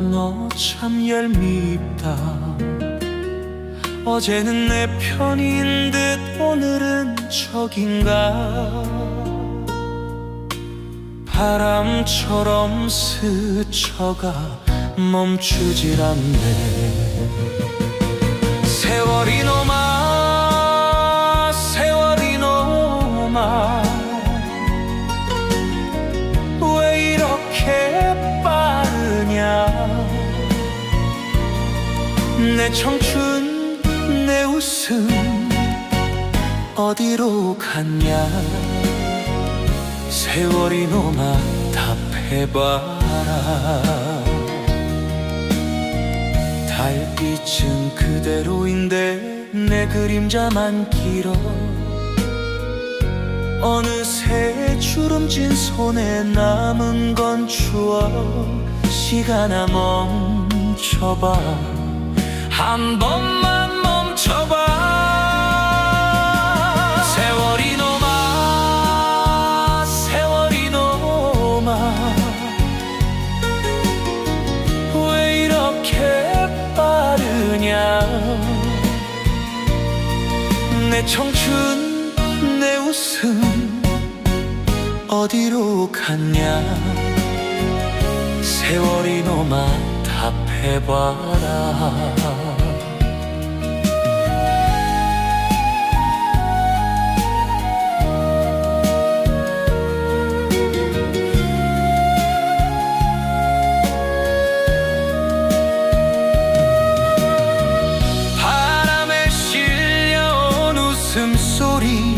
너 참 얄밉다. 어제는 내 편인 듯 오늘은 적인가. 바람처럼 스쳐가 멈추질 않네. 세월이 넘 내 청춘 내 웃음 어디로 갔냐? 세월이 넘어 답해봐라 달빛은 그대로인데 내 그림자만 길어. 어느새 주름진 손에 남은 건 추억. 시간아 멈춰봐 한 번만 멈춰봐. 세월이 넘어 세월이 넘어. 왜 이렇게 빠르냐? 내 청춘 내 웃음 어디로 갔냐? 세월이 넘어 답해봐라 웃음소리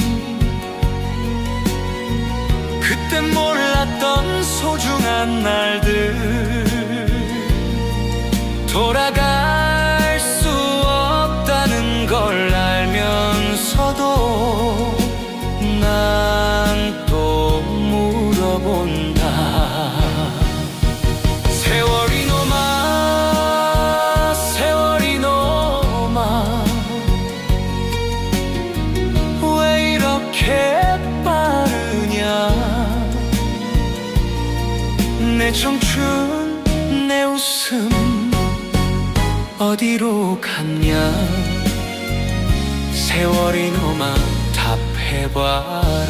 그땐 몰랐던 소중한 날들 내 청춘 내 웃음 어디로 갔냐? 세월이 넘어 답해봐라